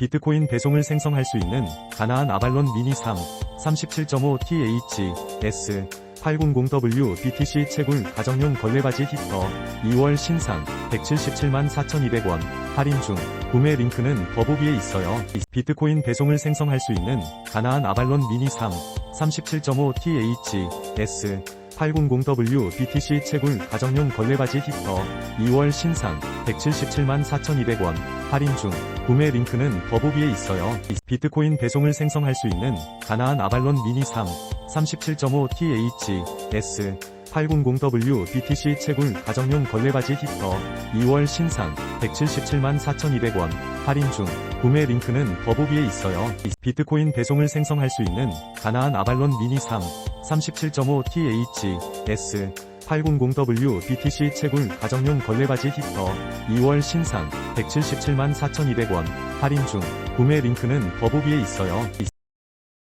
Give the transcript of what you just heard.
비트코인 배송을 생성할 수 있는 가나안 아발론 미니 3 37.5 TH S800W BTC 채굴 가정용 걸레바지 히터 2월 신상 177만 4,200원 할인 중 구매 링크는 더보기에 있어요. 비트코인 배송을 생성할 수 있는 가나안 아발론 미니 3 37.5 TH S 800W BTC 채굴 가정용 걸레바지 히터 2월 신상 177만 4,200원. 할인 중. 구매 링크는 더보기에 있어요. 비트코인 배송을 생성할 수 있는 가나안 아발론 미니 3 37.5 TH S 800W BTC 채굴 가정용 걸레바지 히터. 2월 신상. 177만 4,200원. 할인 중. 구매 링크는 더보기에 있어요. 비트코인 배송을 생성할 수 있는 가나안 아발론 미니 3 37.5 TH S 800W BTC 채굴 가정용 걸레바지 히터 2월 신상 177만 4,200원 할인 중 구매 링크는 더보기에 있어요.